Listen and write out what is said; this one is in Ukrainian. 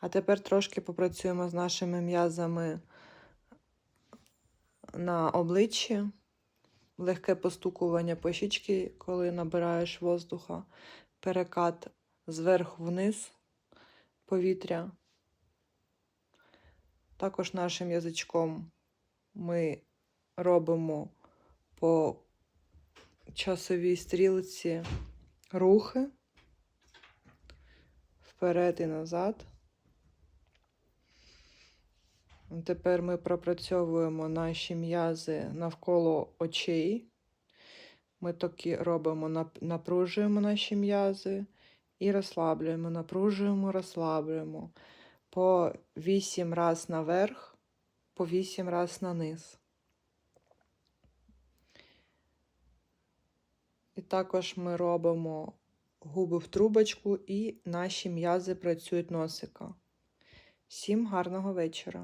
А тепер трошки попрацюємо з нашими м'язами на обличчі. Легке постукування по щічці, коли набираєш воздуха, перекат зверху вниз повітря. Також нашим язичком ми робимо по часовій стрілці рухи вперед і назад. Тепер ми пропрацьовуємо наші м'язи навколо очей. Ми такі робимо, напружуємо наші м'язи і розслаблюємо, напружуємо, розслаблюємо. По 8 раз наверх, по 8 раз на низ. І також ми робимо губи в трубочку і наші м'язи працюють носика. Всім гарного вечора!